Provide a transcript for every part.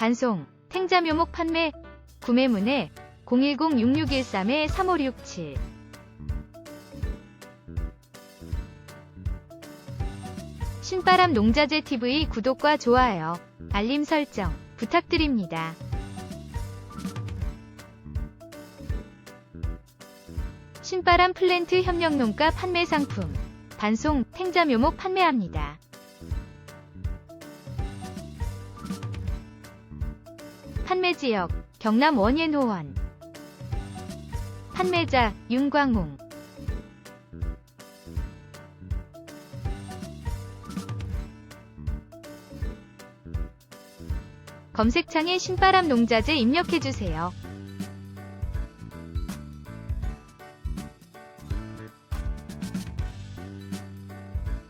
반송, 탱자 묘목 판매, 구매 문의 010-6613-3567 신바람 농자재 TV 구독과 좋아요, 알림 설정 부탁드립니다. 신바람 플랜트 협력농가 판매 상품 반송 탱자 묘목 판매합니다. 판매 지역 경남 원예노원. 판매자 윤광웅 검색창에 신바람 농자재 입력해주세요.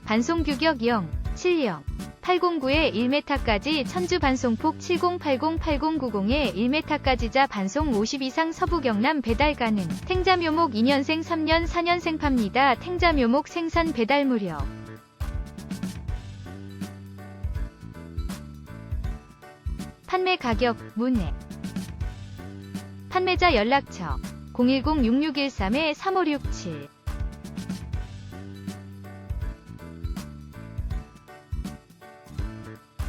반송 규격 0, 70, 809에 1m까지 천주 반송폭 7080-8090에 1m까지자 반송 50 이상 서부 경남 배달 가능. 탱자 묘목 2년생 3년 4년생 팝니다. 탱자 묘목 생산 배달 무료. 판매 가격, 문의. 판매자 연락처 010-6613-3567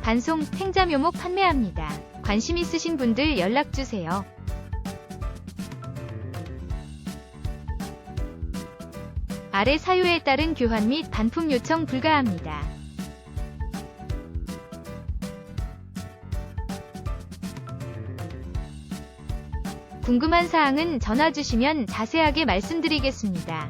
반송 탱자 묘목 판매합니다. 관심 있으신 분들 연락주세요. 아래 사유에 따른 교환 및 반품 요청 불가합니다. 궁금한 사항은 전화 주시면 자세하게 말씀드리겠습니다.